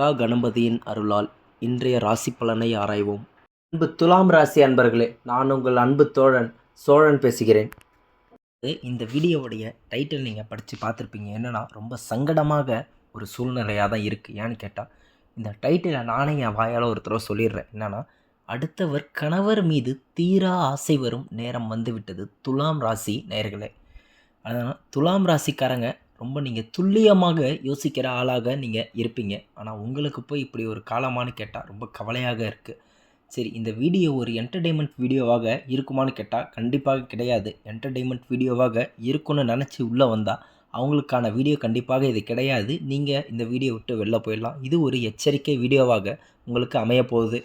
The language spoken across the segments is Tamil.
கா கணபதியின் அருளால் இன்றைய ராசி பலனை ஆராய்வோம். அன்பு துலாம் ராசி அன்பர்களே நான் உங்கள் அன்பு தோழன் சோழன் பேசுகிறேன். இந்த வீடியோவுடைய டைட்டில் நீங்கள் படித்து பார்த்துருப்பீங்க. என்னென்னா ரொம்ப சங்கடமாக ஒரு சூழ்நிலையாக தான் இருக்குது ஏன்னு கேட்டால் இந்த டைட்டிலை நானே என் வாயால் ஒரு தடவை சொல்லிடுறேன். என்னென்னா அடுத்தவர் கணவர் மீது தீரா ஆசை வரும் நேரம் வந்துவிட்டது துலாம் ராசி நேயர்களே. அதனால் துலாம் ராசிக்காரங்க ரொம்ப நீங்கள் துல்லியமாக யோசிக்கிற ஆளாக நீங்கள் இருப்பீங்க. ஆனால் உங்களுக்கு போய் இப்படி ஒரு காலமானு கேட்டால் ரொம்ப கவலையாக இருக்குது சரி இந்த வீடியோ ஒரு என்டர்டெயின்மெண்ட் வீடியோவாக இருக்குமான்னு கேட்டால் கண்டிப்பாக கிடையாது. என்டர்டெயின்மெண்ட் வீடியோவாக இருக்கும்னு நினச்சி உள்ளே வந்தால் அவங்களுக்கான வீடியோ கண்டிப்பாக இது கிடையாது. நீங்கள் இந்த வீடியோ விட்டு வெளில போயிடலாம். இது ஒரு எச்சரிக்கை வீடியோவாக உங்களுக்கு அமைய போகுது.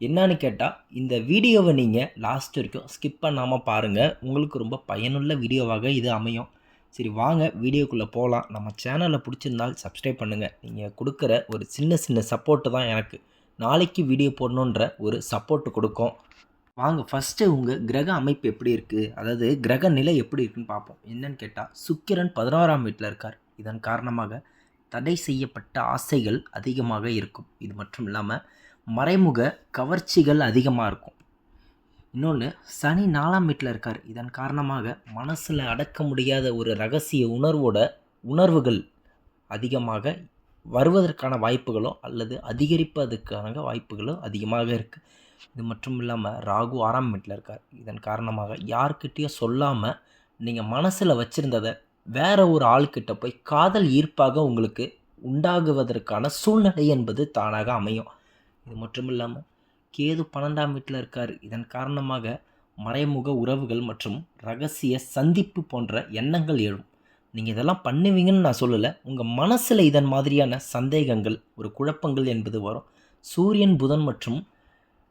என்னன்னு கேட்டால் இந்த வீடியோவை நீங்கள் லாஸ்ட் வரைக்கும் ஸ்கிப் பண்ணாமல் பாருங்கள் உங்களுக்கு ரொம்ப பயனுள்ள வீடியோவாக இது அமையும். சரி வாங்க வீடியோக்குள்ளே போகலாம் நம்ம சேனலை பிடிச்சிருந்தால் சப்ஸ்கிரைப் பண்ணுங்கள் நீங்கள் கொடுக்குற ஒரு சின்ன சின்ன சப்போர்ட்டு தான் எனக்கு. நாளைக்கு வீடியோ போடணுன்ற ஒரு சப்போர்ட் கொடுக்கும். வாங்க ஃபஸ்ட்டு உங்கள் கிரக அமைப்பு எப்படி இருக்குது அதாவது கிரக நிலை எப்படி இருக்குன்னு பார்ப்போம். என்னன்னு கேட்டால் சுக்கிரன் பதினோராம் வீட்டில் இருக்கார். இதன் காரணமாக தடை செய்யப்பட்ட ஆசைகள் அதிகமாக இருக்கும். இது மட்டும் இல்லாமல் மறைமுக கவர்ச்சிகள் அதிகமாக இருக்கும். இன்னொன்று சனி நாலாம் வீட்டில் இருக்கார். இதன் காரணமாக மனசில் அடக்க முடியாத ஒரு ரகசிய உணர்வோட உணர்வுகள் அதிகமாக வருவதற்கான வாய்ப்புகளோ அல்லது அதிகரிப்பதற்கான வாய்ப்புகளோ அதிகமாக இருக்குது இது மட்டும் இல்லாமல் ராகு ஆறாம் வீட்டில் இருக்கார். இதன் காரணமாக யார்கிட்டயும் சொல்லாமல் நீங்கள் மனசில் வச்சுருந்ததை வேற ஒரு ஆள்கிட்ட போய் காதல் ஈர்ப்பாக உங்களுக்கு உண்டாகுவதற்கான சூழ்நிலை என்பது தானாக அமையும். இது மட்டும் இல்லாமல் கேது பன்னெண்டாம் வீட்டில் இருக்கார். இதன் காரணமாக மறைமுக உறவுகள் மற்றும் ரகசிய சந்திப்பு போன்ற எண்ணங்கள் எழும். நீங்கள் இதெல்லாம் பண்ணுவீங்கன்னு நான் சொல்லலை. உங்கள் மனசில் இதன் மாதிரியான சந்தேகங்கள் ஒரு குழப்பங்கள் என்பது வரும். சூரியன் புதன் மற்றும்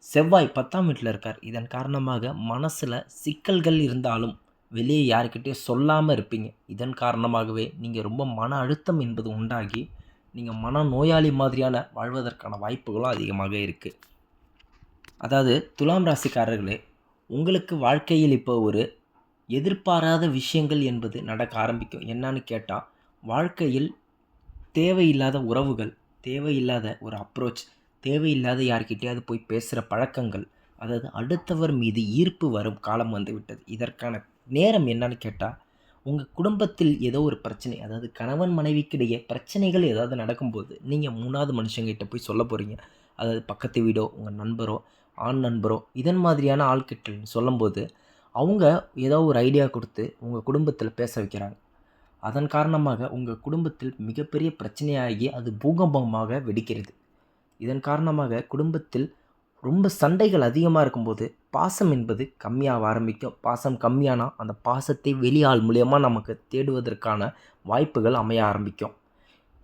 செவ்வாய் பத்தாம் வீட்டில் இருக்கார். இதன் காரணமாக மனசில் சிக்கல்கள் இருந்தாலும் வெளியே யாருக்கிட்டேயும் சொல்லாமல் இருப்பீங்க. இதன் காரணமாகவே நீங்கள் ரொம்ப மன அழுத்தம் என்பது உண்டாகி நீங்கள் மன நோயாளி மாதிரியான வாழ்வதற்கான வாய்ப்புகளும் அதிகமாக இருக்குது அதாவது துலாம் ராசிக்காரர்களே உங்களுக்கு வாழ்க்கையில் இப்போ ஒரு எதிர்பாராத விஷயங்கள் என்பது நடக்க ஆரம்பிக்கும். என்னன்னு கேட்டால் வாழ்க்கையில் தேவையில்லாத உறவுகள் தேவையில்லாத ஒரு அப்ரோச் தேவையில்லாத யார்கிட்டையாவது போய் பேசுகிற பழக்கங்கள் அதாவது அடுத்தவர் மீது ஈர்ப்பு வரும் காலம் வந்துவிட்டது இதற்கான நேரம் என்னன்னு கேட்டால் உங்கள் குடும்பத்தில் ஏதோ ஒரு பிரச்சனை அதாவது கணவன் மனைவிக்கிடையே பிரச்சனைகள் ஏதாவது நடக்கும்போது நீங்கள் மூணாவது மனுஷங்கிட்ட போய் சொல்ல போகிறீங்க அதாவது பக்கத்து வீடோ உங்கள் நண்பரோ ஆண் நண்பரோ இதன் மாதிரியான ஆள்கிட்ட சொல்லும்போது அவங்க ஏதோ ஒரு ஐடியா கொடுத்து உங்கள் குடும்பத்தில் பேச வைக்கிறாங்க. அதன் காரணமாக உங்கள் குடும்பத்தில் மிகப்பெரிய பிரச்சனையாகி அது பூகம்பமாக வெடிக்கிறது. இதன் காரணமாக குடும்பத்தில் ரொம்ப சண்டைகள் அதிகமாக இருக்கும்போது பாசம் என்பது கம்மியாக ஆரம்பிக்கும். பாசம் கம்மியானால் அந்த பாசத்தை வெளியாள் மூலியமாக நமக்கு தேடுவதற்கான வாய்ப்புகள் அமைய ஆரம்பிக்கும்.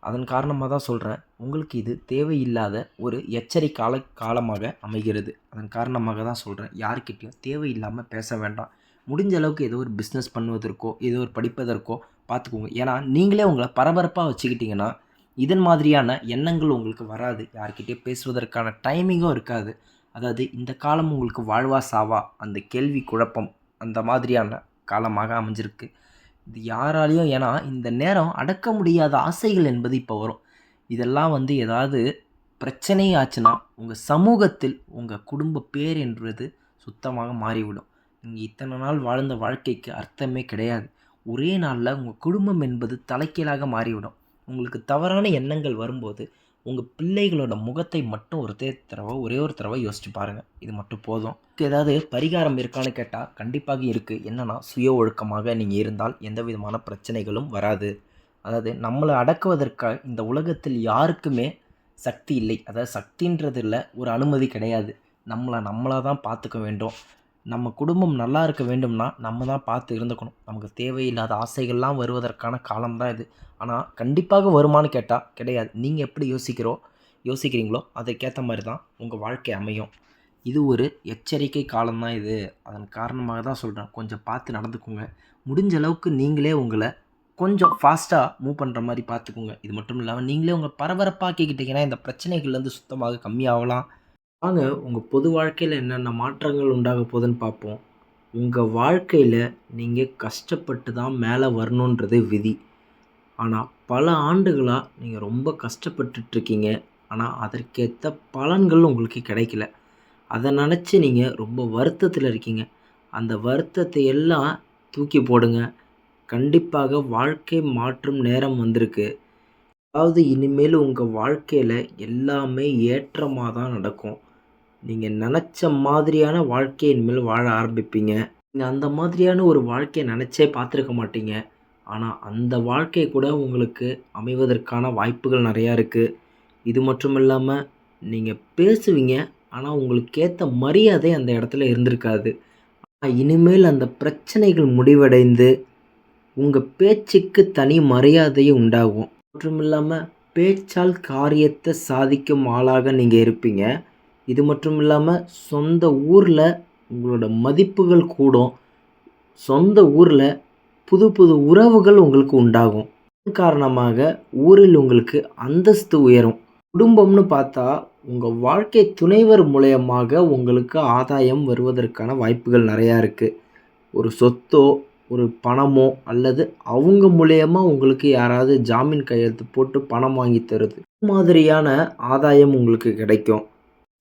அதன் காரணமாக தான் சொல்கிறேன் உங்களுக்கு இது தேவையில்லாத ஒரு எச்சரிக்கால காலமாக அமைகிறது. அதன் காரணமாக தான் சொல்கிறேன் யார்கிட்டையும் தேவையில்லாமல் பேச வேண்டாம். முடிஞ்ச அளவுக்கு ஏதோ ஒரு பிஸ்னஸ் பண்ணுவதற்கோ ஏதோ ஒரு படிப்பதற்கோ பார்த்துக்கோங்க. ஏன்னா நீங்களே உங்களை பரபரப்பாக வச்சுக்கிட்டிங்கன்னா இதன் மாதிரியான எண்ணங்கள் உங்களுக்கு வராது. யார்கிட்டயும் பேசுவதற்கான டைமிங்கும் இருக்காது. அதாவது இந்த காலம் உங்களுக்கு வாழ்வா சாவா? அந்த கேள்வி குழப்பம் அந்த மாதிரியான காலமாக அமைஞ்சிருக்கு. இது யாராலையும் ஏன்னா இந்த நேரம் அடக்க முடியாத ஆசைகள் என்பது இப்போ வரும். இதெல்லாம் வந்து ஏதாவது பிரச்சனை ஆச்சுன்னா உங்கள் சமூகத்தில் உங்கள் குடும்ப பேர் என்பது சுத்தமாக மாறிவிடும். நீங்கள் இத்தனை நாள் வாழ்ந்த வாழ்க்கைக்கு அர்த்தமே கிடையாது. ஒரே நாளில் உங்கள் குடும்பம் என்பது தலைக்கீழாக மாறிவிடும். உங்களுக்கு தவறான எண்ணங்கள் வரும்போது உங்கள் பிள்ளைகளோட முகத்தை மட்டும் ஒரு தடவை ஒரே ஒரு தடவை யோசிச்சு பாருங்கள் இது மட்டும் போதும். ஏதாவது பரிகாரம் இருக்கான்னு கேட்டால் கண்டிப்பாக இருக்குது என்னென்னா சுய ஒழுக்கமாக நீங்கள் இருந்தால் எந்த விதமான பிரச்சனைகளும் வராது. அதாவது நம்மளை அடக்குவதற்காக இந்த உலகத்தில் யாருக்குமே சக்தி இல்லை. அதாவது சக்தின்றது இல்லை ஒரு அனுமதி கிடையாது. நம்மளை நம்மளாக தான் பார்த்துக்க வேண்டும். நம்ம குடும்பம் நல்லா இருக்க வேண்டும்னா நம்ம தான் பார்த்து இருந்துக்கணும். நமக்கு தேவையில்லாத ஆசைகள்லாம் வருவதற்கான காலம் தான் இது. ஆனால் கண்டிப்பாக வருமானு கேட்டால் கிடையாது. நீங்கள் எப்படி யோசிக்கிறோ யோசிக்கிறீங்களோ அதுக்கேற்ற மாதிரி தான் உங்கள் வாழ்க்கை அமையும். இது ஒரு எச்சரிக்கை காலம்தான் இது. அதன் காரணமாக தான் சொல்கிறேன் கொஞ்சம் பார்த்து நடந்துக்கோங்க. முடிஞ்ச அளவுக்கு நீங்களே உங்களை கொஞ்சம் ஃபாஸ்ட்டாக மூவ் பண்ணுற மாதிரி பார்த்துக்கோங்க. இது மட்டும் இல்லாமல் நீங்களே உங்கள் பரபரப்பாக்கிக்கிட்டிங்கன்னா இந்த பிரச்சனைகள்லேருந்து சுத்தமாக கம்மியாகலாம் வாங்க உங்கள் பொது வாழ்க்கையில் என்னென்ன மாற்றங்கள் உண்டாக போகுதுன்னு பார்ப்போம். உங்கள் வாழ்க்கையில் நீங்கள் கஷ்டப்பட்டு தான் மேலே வரணுன்றது விதி. ஆனால் பல ஆண்டுகளாக நீங்கள் ரொம்ப கஷ்டப்பட்டுட்ருக்கீங்க ஆனால் அதற்கேற்ற பலன்கள் உங்களுக்கு கிடைக்கல. அதை நினச்சி நீங்கள் ரொம்ப வருத்தத்தில் இருக்கீங்க. அந்த வருத்தத்தை எல்லாம் தூக்கி போடுங்க. கண்டிப்பாக வாழ்க்கை மாற்றும் நேரம் வந்திருக்கு. அதாவது இனிமேல் உங்கள் வாழ்க்கையில் எல்லாமே ஏற்றமாக தான் நடக்கும். நீங்கள் நினச்ச மாதிரியான வாழ்க்கையை இனிமேல் வாழ ஆரம்பிப்பீங்க. நீங்கள் அந்த மாதிரியான ஒரு வாழ்க்கையை நினச்சே பார்த்துருக்க மாட்டீங்க. ஆனால் அந்த வாழ்க்கை கூட உங்களுக்கு அமைவதற்கான வாய்ப்புகள் நிறையா இருக்குது இது மட்டும் இல்லாமல் நீங்கள் பேசுவீங்க ஆனால் உங்களுக்கு ஏற்ற மரியாதை அந்த இடத்துல இருந்திருக்காது. ஆனால் இனிமேல் அந்த பிரச்சனைகள் முடிவடைந்து உங்கள் பேச்சுக்கு தனி மரியாதையும் உண்டாகும். மற்றும் இல்லாமல் பேச்சால் காரியத்தை சாதிக்கும் ஆளாக நீங்கள் இருப்பீங்க. இது மட்டும் இல்லாமல் சொந்த ஊரில் உங்களோட மதிப்புகள் கூடும். சொந்த ஊரில் புது புது உறவுகள் உங்களுக்கு உண்டாகும். காரணமாக ஊரில் உங்களுக்கு அந்தஸ்து உயரும். குடும்பம்னு பார்த்தா உங்கள் வாழ்க்கை துணைவர் மூலயமாக உங்களுக்கு ஆதாயம் வருவதற்கான வாய்ப்புகள் நிறையா இருக்குது ஒரு சொத்தோ ஒரு பணமோ அல்லது அவங்க மூலயமா உங்களுக்கு யாராவது ஜாமீன் கையெழுத்து போட்டு பணம் வாங்கி தருது. மாதிரியான ஆதாயம் உங்களுக்கு கிடைக்கும்.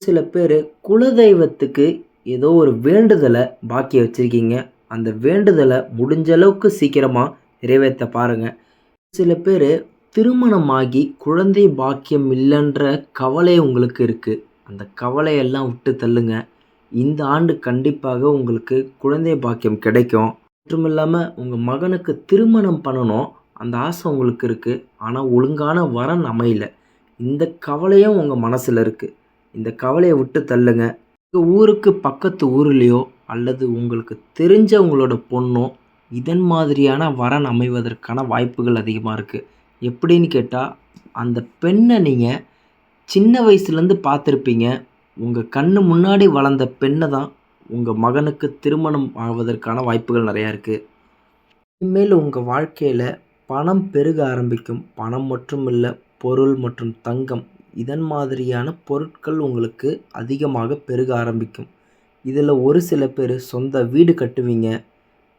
சில பேர் குலதெய்வத்துக்கு ஏதோ ஒரு வேண்டுதலை பாக்கி வச்சுருக்கீங்க. அந்த வேண்டுதலை முடிஞ்ச அளவுக்கு சீக்கிரமாக நிறைவேற்ற பாருங்கள் சில பேர் திருமணமாகி குழந்தை பாக்கியம் இல்லைன்ற கவலை உங்களுக்கு இருக்குது அந்த கவலையெல்லாம் விட்டு தள்ளுங்க. இந்த ஆண்டு கண்டிப்பாக உங்களுக்கு குழந்தை பாக்கியம் கிடைக்கும். மற்றும் இல்லாமல் உங்கள் மகனுக்கு திருமணம் பண்ணணும். அந்த ஆசை உங்களுக்கு இருக்குது ஆனால் ஒழுங்கான வரன் அமையல. இந்த கவலையும் உங்கள் மனசில் இருக்குது இந்த கவலையை விட்டு தள்ளுங்க. உங்கள் ஊருக்கு பக்கத்து ஊர்லேயோ அல்லது உங்களுக்கு தெரிஞ்ச உங்களோட பொண்ணோ இதன் மாதிரியான வரன் அமைவதற்கான வாய்ப்புகள் அதிகமாக இருக்குது எப்படின்னு கேட்டால் அந்த பெண்ணை நீங்கள் சின்ன வயசுலேருந்து பார்த்துருப்பீங்க. உங்கள் கண்ணு முன்னாடி வளர்ந்த பெண்ணை தான் உங்கள் மகனுக்கு திருமணம் ஆவதற்கான வாய்ப்புகள் நிறையா இருக்குது இனிமேல் உங்கள் வாழ்க்கையில் பணம் பெருக ஆரம்பிக்கும். பணம் மட்டும் இல்லை பொருள் மற்றும் தங்கம் இதன் மாதிரியான பொருட்கள் உங்களுக்கு அதிகமாக பெருக ஆரம்பிக்கும். இதில் ஒரு சில பேர் சொந்த வீடு கட்டுவீங்க.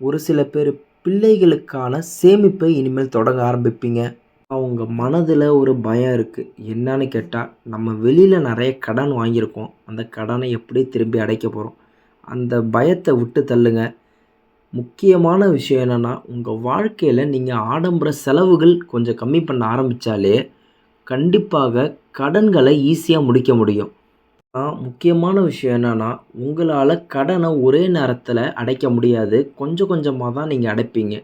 ஒரு சில பேர் பிள்ளைகளுக்கான சேமிப்பை இனிமேல் தொடங்க ஆரம்பிப்பீங்க. அவங்க மனதில் ஒரு பயம் இருக்குது என்னன்னு கேட்டால் நம்ம வெளியில் நிறைய கடன் வாங்கியிருக்கோம். அந்த கடனை எப்படி திரும்பி அடைக்க போகிறோம் அந்த பயத்தை விட்டு தள்ளுங்க. முக்கியமான விஷயம் என்னென்னா உங்கள் வாழ்க்கையில் நீங்கள் ஆடம்பர செலவுகள் கொஞ்சம் கம்மி பண்ண ஆரம்பித்தாலே கண்டிப்பாக கடன்களை ஈஸியாக முடிக்க முடியும். முக்கியமான விஷயம் என்னென்னா உங்களால் கடனை ஒரே நேரத்தில் அடைக்க முடியாது. கொஞ்சம் கொஞ்சமாக தான் நீங்கள் அடைப்பீங்க.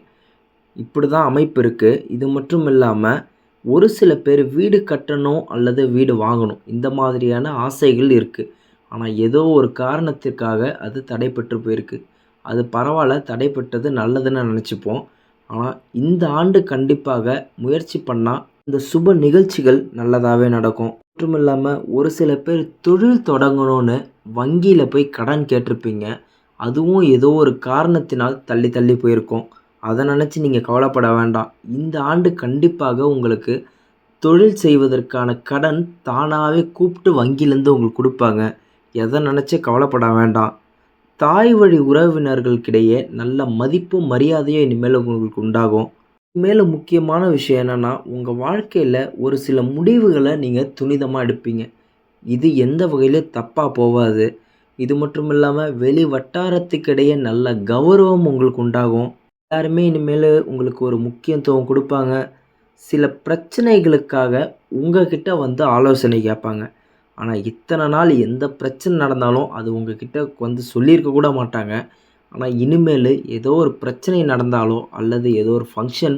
இப்படி தான் அமைப்பு இருக்குது இது மட்டும் இல்லாமல் ஒரு சில பேர் வீடு கட்டணும் அல்லது வீடு வாங்கணும். இந்த மாதிரியான ஆசைகள் இருக்குது ஆனால் ஏதோ ஒரு காரணத்திற்காக அது தடைப்பட்டு போயிருக்கு. அது பரவாயில்ல தடைப்பட்டது நல்லதுன்னு நினச்சிப்போம். ஆனால் இந்த ஆண்டு கண்டிப்பாக முயற்சி பண்ணால் இந்த சுப நிகழ்ச்சிகள் நல்லதாகவே நடக்கும். மட்டும் இல்லாமல் ஒரு சில பேர் தொழில் தொடங்கணும்னு வங்கியில் போய் கடன் கேட்டிருப்பீங்க. அதுவும் ஏதோ ஒரு காரணத்தினால் தள்ளி தள்ளி போயிருக்கும். அதை நினச்சி நீங்கள் கவலைப்பட வேண்டாம். இந்த ஆண்டு கண்டிப்பாக உங்களுக்கு தொழில் செய்வதற்கான கடன் தானாகவே கூப்பிட்டு வங்கியிலேருந்து உங்களுக்கு கொடுப்பாங்க. எதை நினச்சி கவலைப்பட வேண்டாம். தாய் வழி உறவினர்களுக்கிடையே நல்ல மதிப்பும் மரியாதையும் இனிமேல் உங்களுக்கு உண்டாகும். மேலும் முக்கியமான விஷயம் என்னென்னா உங்கள் வாழ்க்கையில் ஒரு சில முடிவுகளை நீங்கள் துணிதமாக எடுப்பீங்க. இது எந்த வகையிலும் தப்பாக போகாது. இது மட்டும் இல்லாமல் வெளி வட்டாரத்துக்கிடையே நல்ல கௌரவம் உங்களுக்கு உண்டாகும். எல்லாருமே இனிமேல் உங்களுக்கு ஒரு முக்கியத்துவம் கொடுப்பாங்க. சில பிரச்சனைகளுக்காக உங்ககிட்ட வந்து ஆலோசனை கேட்பாங்க. ஆனால் இத்தனை நாள் எந்த பிரச்சனை நடந்தாலும் அது உங்ககிட்ட வந்து சொல்லியிருக்க கூட மாட்டாங்க. ஆனால் இனிமேல் ஏதோ ஒரு பிரச்சனை நடந்தாலோ அல்லது ஏதோ ஒரு ஃபங்க்ஷன்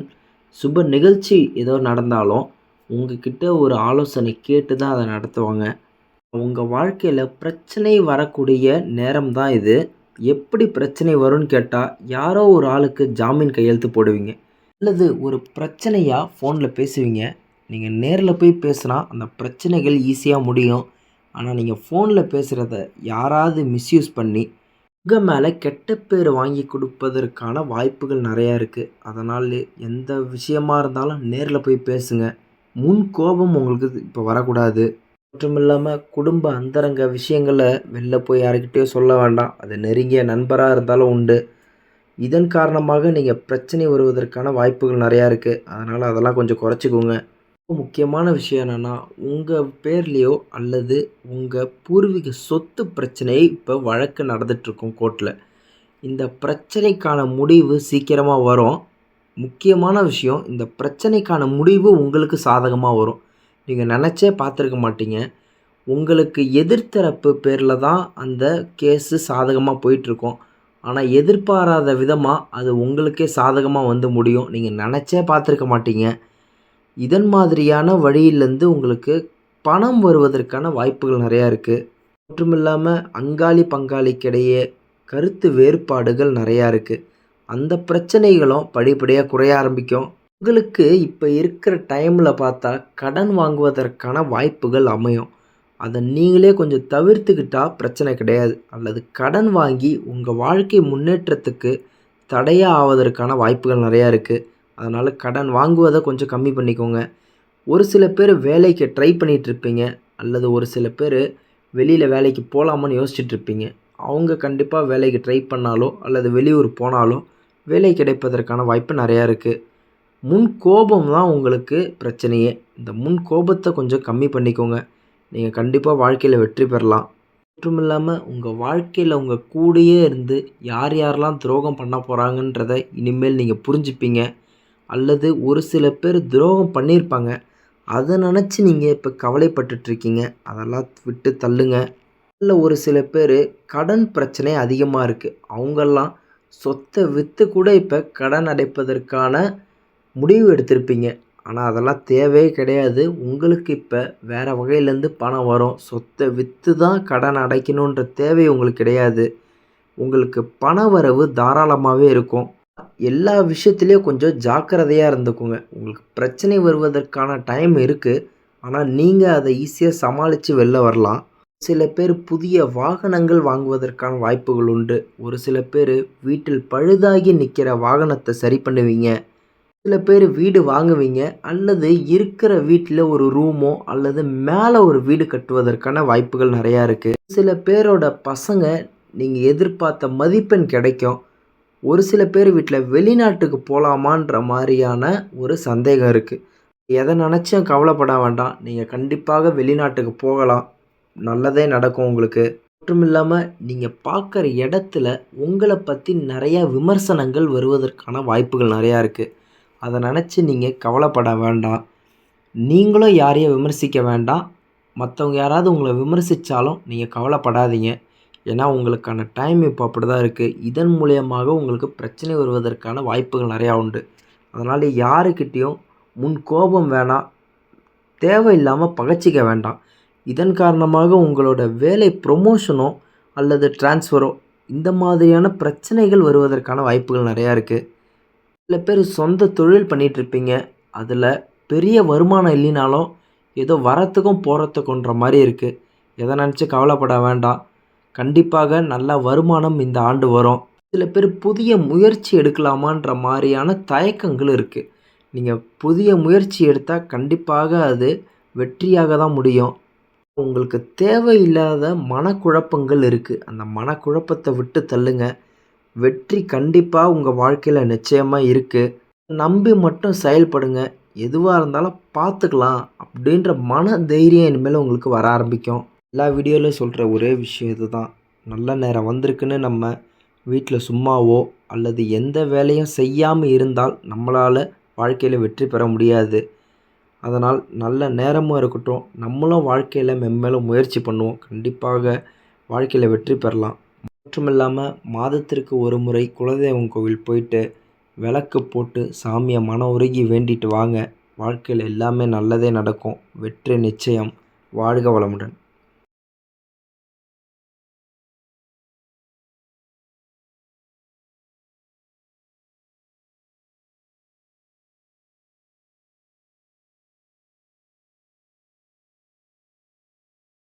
சுப நிகழ்ச்சி ஏதோ நடந்தாலும் உங்ககிட்ட ஒரு ஆலோசனை கேட்டு தான் அதை நடத்துவாங்க. உங்கள் வாழ்க்கையில் பிரச்சனை வரக்கூடிய நேரம் தான் இது. எப்படி பிரச்சனை வரும்னு கேட்டால் யாரோ ஒரு ஆளுக்கு ஜாமீன் கையெழுத்து போடுவீங்க. அல்லது ஒரு பிரச்சனையாக ஃபோனில் பேசுவீங்க. நீங்கள் நேரில் போய் பேசுனா அந்த பிரச்சனைகள் ஈஸியாக முடியும். ஆனால் நீங்கள் ஃபோனில் பேசுகிறத யாராவது மிஸ்யூஸ் பண்ணி உங்கள் மேலே கெட்ட பேர் வாங்கி கொடுப்பதற்கான வாய்ப்புகள் நிறையா இருக்குது அதனால் எந்த விஷயமா இருந்தாலும் நேரில் போய் பேசுங்க. முன் கோபம் உங்களுக்கு இப்போ வரக்கூடாது. மற்றும் இல்லாமல் குடும்ப அந்தரங்க விஷயங்களை வெளில போய் யாருக்கிட்டேயும் சொல்ல வேண்டாம். அது நெருங்கிய நண்பராக இருந்தாலும் உண்டு. இதன் காரணமாக நீங்கள் பிரச்சனை வருவதற்கான வாய்ப்புகள் நிறையா இருக்குது அதனால் அதெல்லாம் கொஞ்சம் குறைச்சிக்கோங்க. முக்கியமான விஷயம் என்னென்னா உங்கள் பேர்லேயோ அல்லது உங்கள் பூர்வீக சொத்து பிரச்சனை இப்போ வழக்கு நடந்துகிட்ருக்கும் கோர்ட்டில் இந்த பிரச்சனைக்கான முடிவு சீக்கிரமாக வரும். முக்கியமான விஷயம் இந்த பிரச்சனைக்கான முடிவு உங்களுக்கு சாதகமாக வரும். நீங்கள் நினச்சே பார்த்துருக்க மாட்டீங்க. உங்களுக்கு எதிர்த்தரப்பு பேரில் தான் அந்த கேஸு சாதகமாக போயிட்டுருக்கும். ஆனால் எதிர்பாராத விதமாக அது உங்களுக்கே சாதகமாக வந்து முடியும். நீங்கள் நினச்சே பார்த்துருக்க மாட்டீங்க. இதன் மாதிரியான வழியிலேருந்து உங்களுக்கு பணம் வருவதற்கான வாய்ப்புகள் நிறையா இருக்குது மற்றும் இல்லாமல் அங்காளி பங்காளிக்கிடையே கருத்து வேறுபாடுகள் நிறையா இருக்குது அந்த பிரச்சனைகளும் படிப்படியாக குறைய ஆரம்பிக்கும். உங்களுக்கு இப்போ இருக்கிற டைமில் பார்த்தா கடன் வாங்குவதற்கான வாய்ப்புகள் அமையும். அதை நீங்களே கொஞ்சம் தவிர்த்துக்கிட்டால் பிரச்சனை கிடையாது. அல்லது கடன் வாங்கி உங்கள் வாழ்க்கை முன்னேற்றத்துக்கு தடையாக ஆவதற்கான வாய்ப்புகள் நிறையா இருக்குது அதனால் கடன் வாங்குவதை கொஞ்சம் கம்மி பண்ணிக்கோங்க. ஒரு சில பேர் வேலைக்கு ட்ரை பண்ணிகிட்ருப்பீங்க அல்லது ஒரு சில பேர் வெளியில் வேலைக்கு போகலாமான்னு யோசிச்சுட்ருப்பீங்க அவங்க கண்டிப்பாக வேலைக்கு ட்ரை பண்ணாலோ அல்லது வெளியூர் போனாலோ வேலை கிடைப்பதற்கான வாய்ப்பு நிறையா இருக்குது முன் கோபம் தான் உங்களுக்கு பிரச்சனையே. இந்த முன் கோபத்தை கொஞ்சம் கம்மி பண்ணிக்கோங்க. நீங்கள் கண்டிப்பாக வாழ்க்கையில் வெற்றி பெறலாம். மற்றும் இல்லாமல் உங்கள் வாழ்க்கையில் உங்கள் கூடயே இருந்து யார் யாரெல்லாம் துரோகம் பண்ண போகிறாங்கன்றத இனிமேல் நீங்கள் புரிஞ்சுப்பீங்க. அல்லது ஒரு சில பேர் துரோகம் பண்ணியிருப்பாங்க. அதை நினச்சி நீங்கள் இப்போ கவலைப்பட்டுட்ருக்கீங்க. அதெல்லாம் விட்டு தள்ளுங்க. இல்லை ஒரு சில பேர் கடன் பிரச்சனை அதிகமாக இருக்குது அவங்கெல்லாம் சொத்தை விற்று கூட இப்போ கடன் அடைப்பதற்கான முடிவு எடுத்திருப்பீங்க. ஆனால் அதெல்லாம் தேவையே கிடையாது. உங்களுக்கு இப்போ வேறு வகையிலேருந்து பணம் வரும். சொத்தை விற்று தான் கடன் அடைக்கணுன்ற தேவை உங்களுக்கு கிடையாது. உங்களுக்கு பண வரவு தாராளமாகவே இருக்கும். எல்லா விஷயத்துலேயும் கொஞ்சம் ஜாக்கிரதையாக இருந்துக்கோங்க. உங்களுக்கு பிரச்சனை வருவதற்கான டைம் இருக்குது ஆனால் நீங்கள் அதை ஈஸியாக சமாளித்து வெளில வரலாம். சில பேர் புதிய வாகனங்கள் வாங்குவதற்கான வாய்ப்புகள் உண்டு. ஒரு சில பேர் வீட்டில் பழுதாகி நிற்கிற வாகனத்தை சரி பண்ணுவீங்க. சில பேர் வீடு வாங்குவீங்க. அல்லது இருக்கிற வீட்டில் ஒரு ரூமோ அல்லது மேலே ஒரு வீடு கட்டுவதற்கான வாய்ப்புகள் நிறையா இருக்குது சில பேரோட பசங்க நீங்கள் எதிர்பார்த்த மதிப்பெண் கிடைக்கும். ஒரு சில பேர் வீட்டில் வெளிநாட்டுக்கு போகலாமான்ற மாதிரியான ஒரு சந்தேகம் இருக்குது எதை நினச்சும் கவலைப்பட வேண்டாம். நீங்கள் கண்டிப்பாக வெளிநாட்டுக்கு போகலாம். நல்லதே நடக்கும் உங்களுக்கு. மற்றும் இல்லாமல் நீங்கள் பார்க்குற இடத்துல உங்களை பற்றி நிறையா விமர்சனங்கள் வருவதற்கான வாய்ப்புகள் நிறையா இருக்குது அதை நினச்சி நீங்கள் கவலைப்பட வேண்டாம். நீங்களும் யாரையும் விமர்சிக்க வேண்டாம். மற்றவங்க யாராவது உங்களை விமர்சித்தாலும் நீங்கள் கவலைப்படாதீங்க. ஏன்னா உங்களுக்கான டைம் இப்போ அப்படி தான் இருக்குது இதன் மூலியமாக உங்களுக்கு பிரச்சனை வருவதற்கான வாய்ப்புகள் நிறையா உண்டு. அதனால் யாருக்கிட்டேயும் முன் கோபம் வேணாம் தேவையில்லாமல் பகச்சிக்க வேண்டாம். இதன் காரணமாக உங்களோட வேலை ப்ரொமோஷனோ அல்லது டிரான்ஸ்ஃபரோ இந்த மாதிரியான பிரச்சனைகள் வருவதற்கான வாய்ப்புகள் நிறையா இருக்குது சில பேர் சொந்த தொழில் பண்ணிகிட்ருப்பீங்க அதில் பெரிய வருமானம் இல்லைனாலும் ஏதோ வரத்துக்கும் போகிறதுக்குன்ற மாதிரி இருக்குது எதை நினச்சி கவலைப்பட வேண்டாம். கண்டிப்பாக நல்ல வருமானம் இந்த ஆண்டு வரும். சில பேர் புதிய முயற்சி எடுக்கலாமான்ற மாதிரியான தயக்கங்கள் இருக்குது நீங்கள் புதிய முயற்சி எடுத்தால் கண்டிப்பாக அது வெற்றியாக தான் முடியும். உங்களுக்கு தேவையில்லாத மனக்குழப்பங்கள் இருக்குது அந்த மனக்குழப்பத்தை விட்டு தள்ளுங்க. வெற்றி கண்டிப்பாக உங்கள் வாழ்க்கையில் நிச்சயமாக இருக்குது நம்பி மட்டும் செயல்படுங்க. எதுவாக இருந்தாலும் பார்த்துக்கலாம் அப்படின்ற மன தைரியம் இனிமேல் உங்களுக்கு வர ஆரம்பிக்கும். எல்லா வீடியோலையும் சொல்கிற ஒரே விஷயம் இது தான் நல்ல நேரம் வந்திருக்குன்னு நம்ம வீட்டில் சும்மாவோ அல்லது எந்த வேலையும் செய்யாமல் இருந்தால் நம்மளால் வாழ்க்கையில் வெற்றி பெற முடியாது. அதனால் நல்ல நேரமும் இருக்கட்டும். நம்மளும் வாழ்க்கையில் மென்மேலும் முயற்சி பண்ணுவோம். கண்டிப்பாக வாழ்க்கையில் வெற்றி பெறலாம். மற்றும் இல்லாமல் மாதத்திற்கு ஒரு முறை குலதெய்வம் கோவில் போயிட்டு விளக்கு போட்டு சாமியை மன உருகி வேண்டிட்டு வாங்க. வாழ்க்கையில் எல்லாமே நல்லதே நடக்கும். வெற்றி நிச்சயம். வாழ்க வளமுடன்.